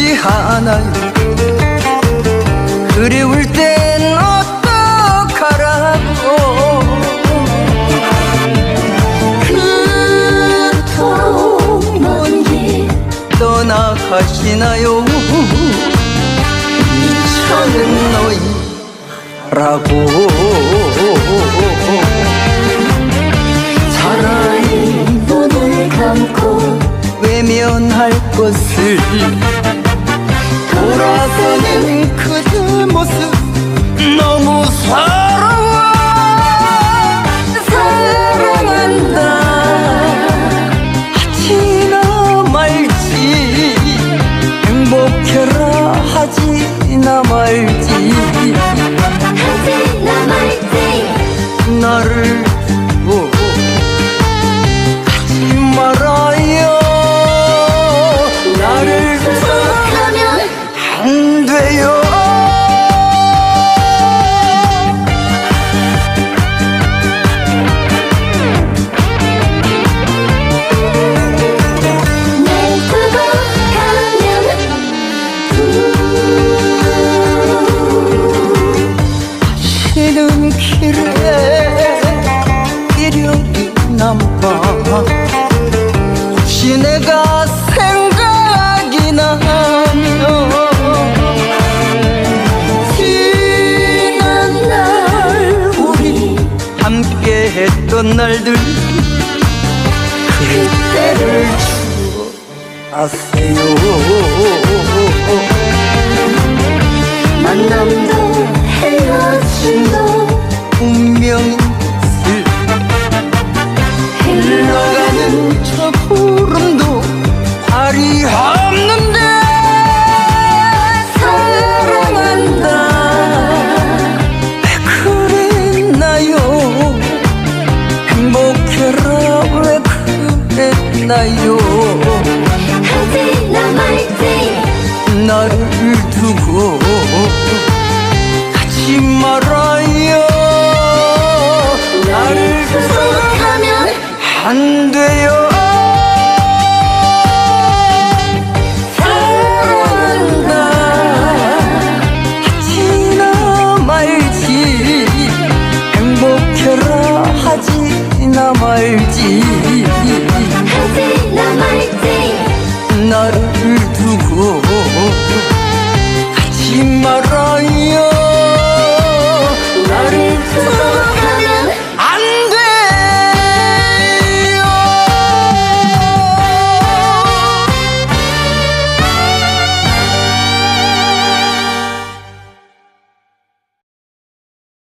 없지 않아요. 그리울 땐 어떡하라고. 그토록 먼길 떠나가시나요? 미쳐는 너희라고. 사랑이 눈을 감고 외면할 것을 돌아서는 그대 모 했던 날들 그때를 추억하세요. 만남도 행복해라 왜 그랬나요? 하지 나 말지. 나를 두고 가지 말아요. 나를 가면 안 돼요 chi ma